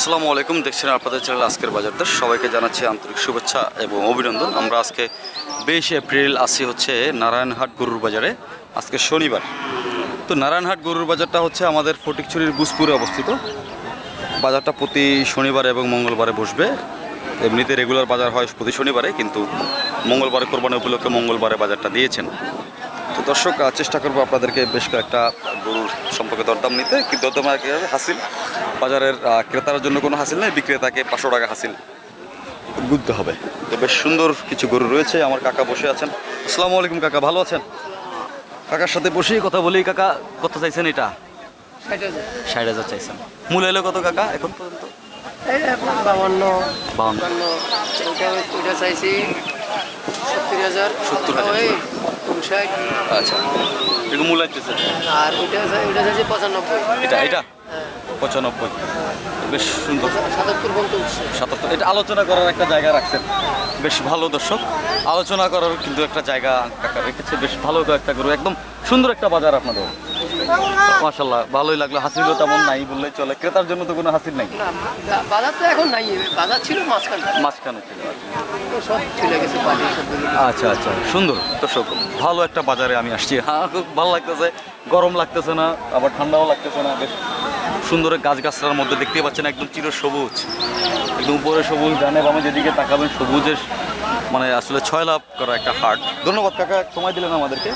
আসসালামু আলাইকুম। দেখছেন আপনাদের চ্যানেল আজকের বাজারদর সবাইকে জানাচ্ছি আন্তরিক শুভেচ্ছা এবং অভিনন্দন। আমরা আজকে বিশ এপ্রিল, আসি হচ্ছে নারায়ণহাট গরুর বাজারে। আজকে শনিবার। তো নারায়ণহাট গরুর বাজারটা হচ্ছে আমাদের ফটিকছড়ির বুসপুরে অবস্থিত। বাজারটা প্রতি শনিবার এবং মঙ্গলবারে বসবে। এমনিতে রেগুলার বাজার হয় প্রতি শনিবারে, কিন্তু মঙ্গলবারে কোরবানি উপলক্ষে মঙ্গলবারে বাজারটা দিয়েছেন। তো দর্শক চেষ্টা করব আপনাদেরকে বেশ কয়েকটা গরুর সম্পর্কে দরদাম নিতে। কিন্তু দরদাম হাসিল। বাজারের ক্রেতার জন্য কোনো হাসিল নেই? বিক্রেতাকে পাঁচশো টাকা হাসিল বুঝতে হবে। তো বেশ সুন্দর কিছু গরু রয়েছে আমার কাকা বসে আছেন। আসসালামু আলাইকুম কাকা ভালো আছেন? কাকার সাথে বসেই কথা বলি। কাকা কত চাইছেন এটা? ষাট হাজার। চাইছেন। মূল এলো কত কাকা এখন পর্যন্ত? বাউন্ন। ওইটা চাইছি সত্তর হাজার। সত্তর হাজার। আচ্ছা। এরকম মূল আসতেছে আর ওইটা চাই- ওইটা চাইছি পঁচানব্বই। এটা এটা? পঁচানব্বই। বেশ সুন্দর। সাতাত্তর এটা আলোচনা করার একটা জায়গা রাখছেন। বেশ ভালো দর্শক। আলোচনা করার কিন্তু একটা জায়গা রেখেছে। বেশ ভালো একটা গরু। একদম সুন্দর একটা বাজার আপনাদের। মাশাল্লাহ ভালোই লাগল। হাসিলও তেমন নাই বললেই চলে। ক্রেতার জন্য তো কোনো হাসির নাই। বাজার তো এখন নাই। বাজার ছিল মাঝখানে। মাঝখানে ছিল। আচ্ছা আচ্ছা। সুন্দর। দর্শক ভালো একটা বাজারে আমি আসছি। হ্যাঁ খুব ভালো লাগতেছে। গরম লাগতেছে না আবার ঠান্ডাও লাগতেছে না। বেশ সুন্দর গাছ গাছরার মধ্যে দেখতে পাচ্ছেন একদম চির সবুজ। একদম উপরে সবুজ ডানে বামে যেদিকে তাকাবেন সবুজের মানে আসলে ছয় লাভ করা একটা হাট। ধন্যবাদ কাকা সময় দিলেন আমাদেরকে।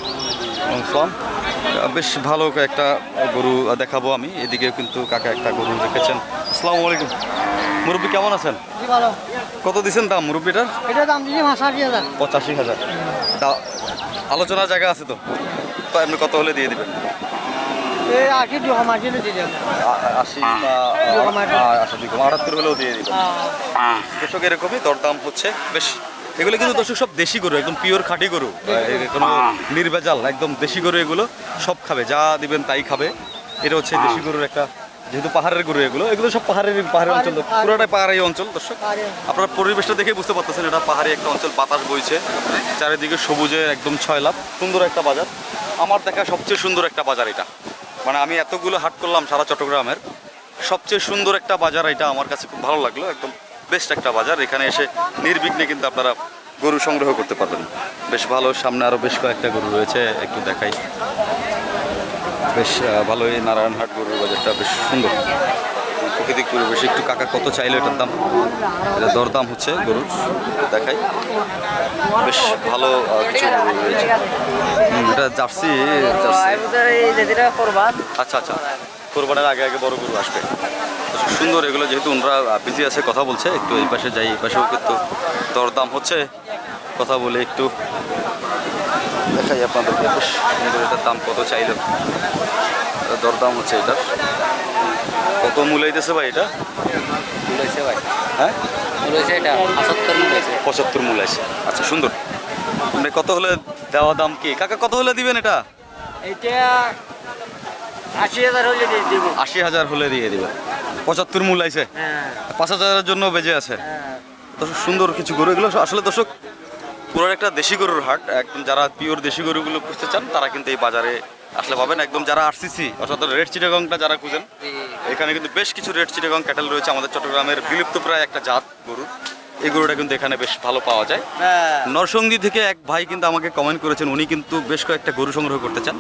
বেশ ভালো একটা গরু দেখাবো আমি। এদিকে কিন্তু কাকা একটা গরু রেখেছেন আসসালামু আলাইকুম। মুরব্বী কেমন আছেন? কত দিচ্ছেন দাম মুরব্বীটার? এটা দাম দিয়েছি মাসাশি হাজার। পঁচাশি হাজার। আলোচনার জায়গা আছে তো? তো আপনি কত হলে দিয়ে দিবেন? আশি দু মাসি দিয়ে যাব আশি বা দুই কম আট। আ- আশি দুই কম আটাত্তর হলেও দিয়ে দিবেন দর্শক এরকমই দরদাম হচ্ছে। বেশ এগুলো কিন্তু দর্শক সব দেশি গরু একদম পিওর খাঁটি গরু। কোনো নির্ভেজাল একদম দেশি গরু এগুলো সব খাবে যা দিবেন তাই খাবে। এটা হচ্ছে দেশি গরুর একটা যেহেতু পাহাড়ের গরু এগুলো এগুলো সব পাহাড়ের পাহাড়ের অঞ্চল। পুরোটাই পাহাড়ি অঞ্চল দর্শক। আপনার পরিবেশটা দেখে বুঝতে পারতেছেন এটা পাহাড়ি একটা অঞ্চল বাতাস বইছে। চারিদিকে সবুজে একদম ছয় লাভ সুন্দর একটা বাজার। আমার দেখা সবচেয়ে সুন্দর একটা বাজার এটা। মানে আমি এতগুলো হাট করলাম সারা চট্টগ্রামের। সবচেয়ে সুন্দর একটা বাজার, এটা আমার কাছে খুব ভালো লাগল। একদম বেস্ট একটা বাজার। এখানে এসে নির্বিঘ্নে কিন্তু আপনারা গরু সংগ্রহ করতে পারবেন। বেশ ভালো, সামনে আরও বেশ কয়েকটা গরু রয়েছে, একটু দেখাই। বেশ ভালোই নারায়ণহাট গরুর বাজারটা বেশ সুন্দর। প্রাকৃতিক পরিবেশ। একটু কাকা কত চাইলো এটার দাম? এটা দরদাম হচ্ছে গরুর, দেখাই। বেশ ভালো কিছু এটা জার্সি আচ্ছা আচ্ছা। কোরবানের আগে আগে বড় গরু আসবে। তো সুন্দর এগুলো, যেহেতু ওনারা বিজি আছে, কথা বলছে, একটু এই পাশে যাই, এই পাশেও কিন্তু দরদাম হচ্ছে। কথা বলে একটু দেখাই আপনাদেরকে। বেশ সুন্দর এটার দাম কত চাইলো। দরদাম হচ্ছে এটা কত মূলাইতেছে ভাই এটা? বলেছে ভাই। হ্যাঁ? এটা পঁচাত্তর বলেছে পঁচাত্তর মূল আছে আচ্ছা সুন্দর। মানে কত হলে দেওয়া দাম কি? কাকা কত হলে দিবেন এটা? এটা আশি হাজার হলে দিয়ে দিব। আশি হাজার হলে দিয়ে দিবেন। পঁচাত্তর মূল আছে হ্যাঁ। পাঁচ হাজারের জন্য বেজে আছে। হ্যাঁ। দর্শক সুন্দর কিছু গরু এগুলো। আসলে দর্শক পুরো একটা দেশি গরুর হাট একদম যারা পিওর দেশি গরুগুলো খুঁজতে চান তারা কিন্তু এই বাজারে আসলে পাবেন। একদম যারা আরসিসি অর্থাৎ রেড চিটাগংটা যারা খুঁজেন এখানে কিন্তু বেশ কিছু রেড চিটাগং ক্যাটেল রয়েছে। আমাদের চট্টগ্রামের বিলুপ্ত প্রায় একটা জাত গরু। এই গরুটা কিন্তু এখানে বেশ ভালো পাওয়া যায়। হ্যাঁ। নরসঙ্গী থেকে এক ভাই কিন্তু আমাকে কমেন্ট করেছেন উনি কিন্তু বেশ কয়েকটা গরু সংগ্রহ করতে চান।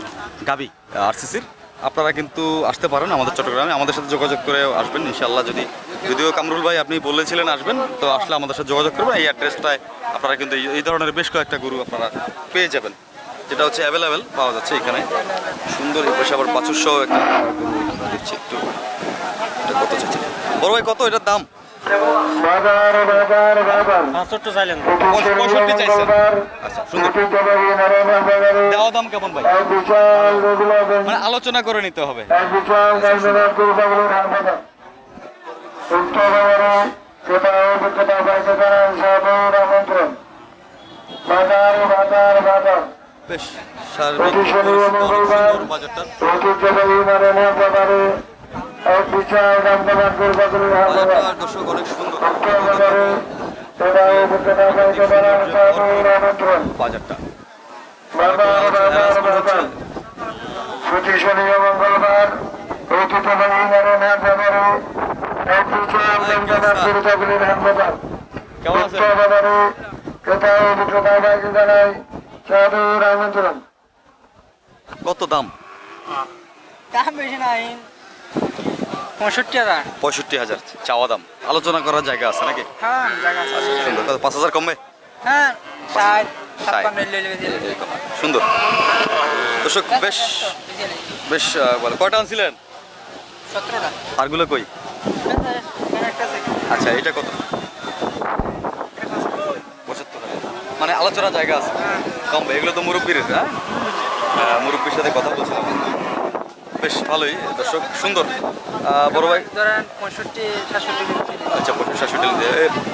গাবি আরসিসির আপনারা কিন্তু আসতে পারেন আমাদের চট্টগ্রামে। আমাদের সাথে যোগাযোগ করে আসবেন ইনশাল্লাহ যদি যদিও কামরুল ভাই আপনি বলেছিলেন আসবেন তো আসলে আমাদের সাথে যোগাযোগ করবেন। এই অ্যাড্রেসটায় আপনারা কিন্তু এই- ধরনের বেশ কয়েকটা গরু আপনারা পেয়ে যাবেন যেটা হচ্ছে অ্যাভেলেবেল পাওয়া যাচ্ছে এখানে। সুন্দর এই পাশে আবার পাঁচশো একটা গরু দিচ্ছি একটু। কত চাচ্ছে বড় ভাই কত? এটার দাম? পাঁচশো চাইলেন। পঁয়ষ- পঁয়ষট্টি চাইছেন। আচ্ছা সুন্দর। দেওয়া দাম কেমন ভাই? মানে আলোচনা করে নিতে হবে। বেশ সার্বিক বাজারটা দর্শক অনেক সুন্দর বাজারটা। বাজার বাজার বাজার প্রতি শনি মঙ্গলবার আমন্ত্রণ কত দাম? দাম বেশি নাই। পঁয়ষট্টি হাজার। পঁয়ষট্টি হাজার চাওয়া দাম। আলোচনা করার জায়গা আছে নাকি? হ্যাঁ জায়গা আছে। সুন্দর। পাঁচ হাজার কমবে? হ্যাঁ ষাট। সুন্দর। দর্শক বেশ বেশ আহ, বলে কয়টা আনছিলেন? আরগুলো কই? আচ্ছা এটা কত? মানে আলোচনার জায়গা আছে। কমবে। এগুলো তো মুরব্বীর হ্যাঁ মুরব্বীর সাথে কথা বলছিলাম। বেশ ভালোই দর্শক সুন্দর। বড় ভাই ধরেন পঁয়ষট্টি সাতষট্টি আচ্ছা পঁচিশ শাশুড়ি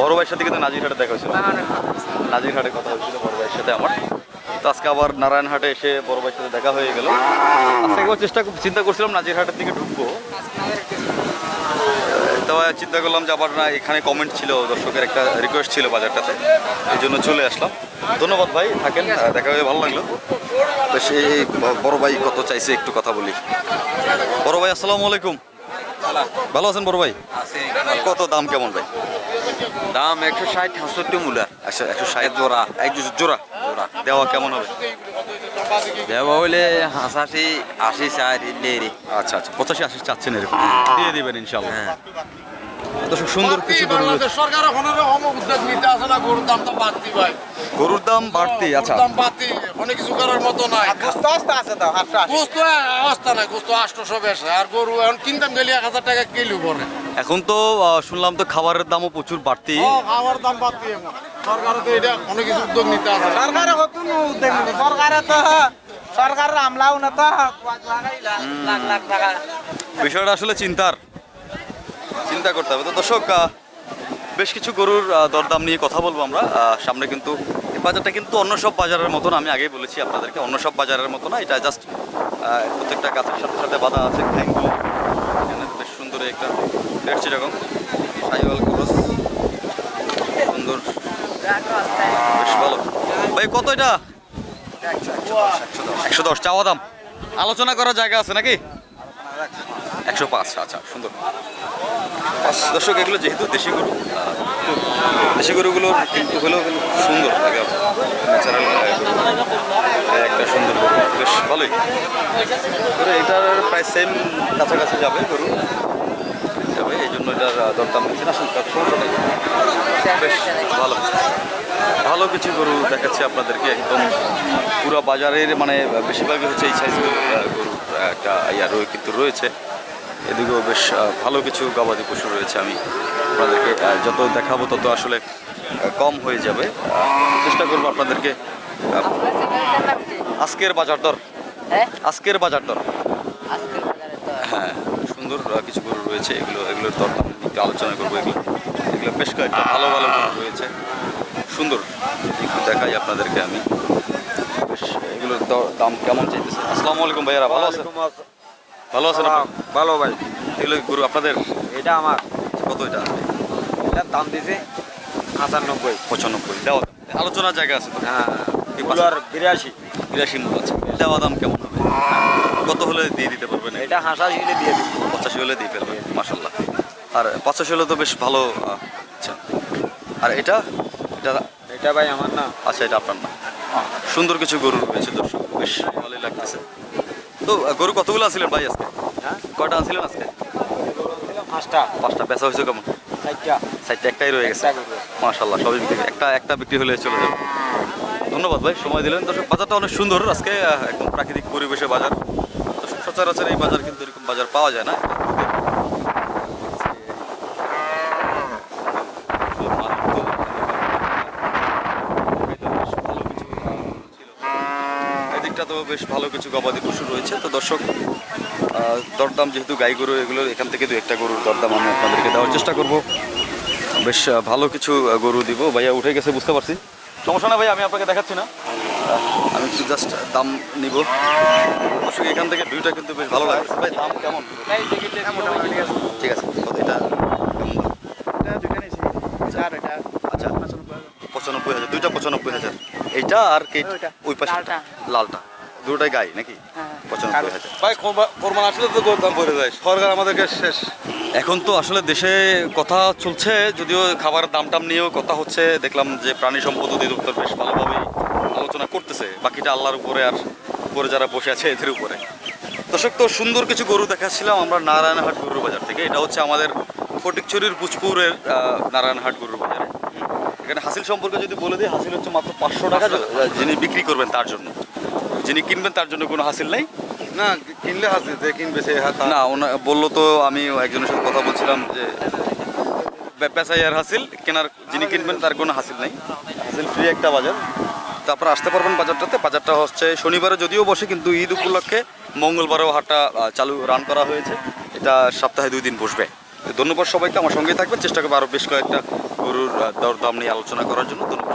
বড় ভাইয়ের সাথে কিন্তু নাজিরহাটে দেখা হয়েছিল। নাজিরহাটে কথা হয়েছিল বড় ভাইয়ের সাথে আমার। তো আজকে আবার নারায়ণহাটে এসে বড় ভাইয়ের সাথে দেখা হয়ে গেল। আজকে একবার চেষ্টা চিন্তা করছিলাম নাজিরহাটের দিকে ঢুকবো। তবে চিন্তা করলাম যে আবার না এখানে কমেন্ট ছিল দর্শকের একটা রিকোয়েস্ট ছিল বাজারটাতে। এই জন্য চলে আসলাম। ধন্যবাদ ভাই থাকেন দেখা হয়ে ভালো লাগল। এই এই বড় ভাই কত চাইছে একটু কথা বলি। বড় ভাই আসসালামু আলাইকুম। ভালো আছেন বড় ভাই? কত দাম কেমন ভাই? দাম একশো ষাট সাতষট্টি মূলার একশো একশো ষাট। জোড়া। এক জোড়া জোড়া। দেওয়া কেমন হবে? দেওয়া হইলে হাসাশি আশি চার আচ্ছা আচ্ছা। পঁচাশি আশি চাচ্ছেন এরকম? দিয়ে দিবেন ইনশাল্লাহ হ্যাঁ। দর্শক সুন্দর কিছু গরু সরকার ওখানে উদ্যোগ নিতে আসে না গরুর দামটা বাড়তি ভাই। গরুর দাম বাড়তি আচ্ছা। দাম বাড়তি অনেক কিছু করার মতো নাই। গোস্ত অবস্থা নাই গোস্ত আটশোশো বেশি। আর গরু এখন কিনতাম গেলে এক হাজার টাকা কিলো পরে। এখন তো শুনলাম তো খাবারের দামও প্রচুর বাড়তি। ও খাওয়ার দাম বাড়তি তো এটা অনেক কিছু উদ্যোগ নিতে আসে। সরকারে উদ্যোগ নিবে সরকারে তো সরকারের আমলাও না তো। লাখ লাখ টাকা। বিষয়টা আসলে চিন্তার। চিন্তা করতে হবে। তো দর্শক বেশ কিছু গরুর দরদাম নিয়ে কথা বলব আমরা। সামনে কিন্তু এই বাজারটা কিন্তু অন্য সব বাজারের মতন। আমি আগেই বলেছি আপনাদেরকে অন্য সব বাজারের মতো না। এটা জাস্ট প্রত্যেকটা গাছের সাথে সাথে বাঁধা আছে। ঠ্যাংগুলো এখানে বেশ সুন্দর একটা দেখছি এরকম। সাইওয়াল ক্রস। সুন্দর। বেশ ভালো। ভাই, কত এটা? একশো দশ, চাওয়া দাম। আলোচনা করার জায়গা আছে নাকি? একশো পাঁচ আচ্ছা সুন্দর। পাঁচ, দর্শক, এগুলো যেহেতু দেশি গরু, দেশি গরুগুলোর কিন্তু হলেও কিন্তু সুন্দর ন্যাচারাল একটা সুন্দর গরু। বেশ ভালোই। এটার প্রায় সেম কাছাকাছি যাবে গরু। যাবে এই জন্য এটার দরদাম নিচ্ছে না শুনতে সমস্যা বেশ ভালো। ভালো কিছু গরু দেখাচ্ছে আপনাদেরকে একদম পুরো বাজারের মানে বেশিরভাগই হচ্ছে এই সাইজ গরু একটা ইয়া রয়ে কিন্তু রয়েছে। এদিকেও বেশ ভালো কিছু গবাদি পশু রয়েছে আমি আপনাদেরকে যত দেখাবো তত আসলে কম হয়ে যাবে। চেষ্টা করব আপনাদেরকে আজকের বাজার দর। হ্যাঁ? আজকের বাজার দর আজকের বাজারে তো হ্যাঁ সুন্দর কিছু গরু রয়েছে এগুলো এগুলোর দরদাম একটু আলোচনা করব। এগুলো এগুলো বেশ কয়েকটা ভালো ভালো গরু রয়েছে। সুন্দর একটু দেখাই আপনাদেরকে আমি। বেশ এগুলোর দাম কেমন চাইতেছে আসসালামু আলাইকুম ভাইয়ারা ভালো আছেন? ভালো আছেন? ভালো ভাই। এগুলো গরু আপনাদের? এটা আমার। কত এটা? এটার দাম দিছে পঁচানব্বই পঁচানব্বই। দেওয়া আলোচনার জায়গা আছে তো? হ্যাঁ মূলার বিরাশি। বিরাশি মূল আছে। দেওয়া দাম কেমন? কত হলে দিয়ে দিতে পারবেন? এটা হাসাশি দিয়ে দিবি। পঁচাশি হলে দিয়ে ফেলবেন মাসাল্লাহ আর পঁচাশি হলে তো বেশ ভালো আচ্ছা। আর এটা? এটা এটা ভাই আমার না। আচ্ছা এটা আপনার না। সুন্দর কিছু গরু রয়েছে দর্শক। বেশ ভালোই লাগতেছে। তো গরু কতগুলো আনছিলেন ভাই আজকে? হ্যাঁ? কয়টা আনছিলেন আজকে? পাঁচটা। পাঁচটা বেচা হয়েছে কেমন? চারটা। সাইডটা একটাই রয়ে গেছে। মাশাল্লাহ সবই বিক্রি। একটা একটা বিক্রি হলে চলে যাবে। ধন্যবাদ ভাই, সময় দিলেন। দর্শক, বাজারটা অনেক সুন্দর। আজকে একদম প্রাকৃতিক পরিবেশে বাজার। দর্শক, সচরাচর এই বাজার কিন্তু এরকম বাজার পাওয়া যায় না। তো বেশ ভালো কিছু গবাদি পশু রয়েছে। তো দর্শক দরদাম যেহেতু গাই গরু, এগুলো এখান থেকে দু একটা গরুর দরদাম আমি আপনাদেরকে দেওয়ার চেষ্টা করব। বেশ ভালো কিছু গরু দিব। ভাইয়া, উঠে গেছে, বুঝতে পারছি? সমস্যা না ভাই আমি আপনাকে দেখাচ্ছি না। আমি একটু জাস্ট দাম নিব। দর্শক এখান থেকে দুইটা কিন্তু বেশ ভালো লাগছে। ভাই দাম কেমন? ঠিক আছে। কত এটা কেমন দাম? আচ্ছা। পঁচানব্বই হাজার। দুইটা পঁচানব্বই হাজার। এইটা আর কে ওই পাশে লালটা। লালটা। দুটোটাই গাই নাকি? হ্যাঁ। পঁচানব্বই হাজার। ভাই কোরবান আসলে তো দাম পড়ে যায়। সরকার আমাদেরকে শেষ। এখন তো আসলে দেশে কথা চলছে, যদিও খাবারের দাম টাম নিয়েও কথা হচ্ছে। দেখলাম যে প্রাণী সম্পদ অধিদপ্তর বেশ ভালোভাবেই আলোচনা করতেছে। বাকিটা আল্লাহর উপরে আর উপরে যারা বসে আছে, এদের উপরে। দর্শক, তো সুন্দর কিছু গরু দেখাচ্ছিলাম আমরা নারায়ণহাট গরুর বাজার থেকে। এটা হচ্ছে আমাদের ফটিকছড়ির পুচপুরের নারায়ণহাট গরুর বাজারে এখানে হাসিল সম্পর্কে যদি বলে দিই, হাসিল হচ্ছে মাত্র পাঁচশো টাকা। যিনি বিক্রি করবেন তার জন্য। যিনি কিনবেন তার জন্য কোনো হাসিল নেই। না কিনলে হাসি যে কিনবে সে হাত না ওনা বলল তো আমি একজনের সাথে কথা বলছিলাম যে পেশাই আর হাসিল কেনার যিনি কিনবেন তার কোনো হাসিল নেই। হাসিল ফ্রি একটা বাজার। তারপর আসতে পারবেন বাজারটাতে। বাজারটা হচ্ছে শনিবারে যদিও বসে কিন্তু ঈদ উপলক্ষে মঙ্গলবারেও হাটটা চালু রান করা হয়েছে। এটা সপ্তাহে দুই দিন বসবে। ধন্যবাদ সবাইকে আমার সঙ্গেই থাকবেন। চেষ্টা করব আরও বেশ কয়েকটা গরুর দর দাম নিয়ে আলোচনা করার জন্য। ধন্যবাদ।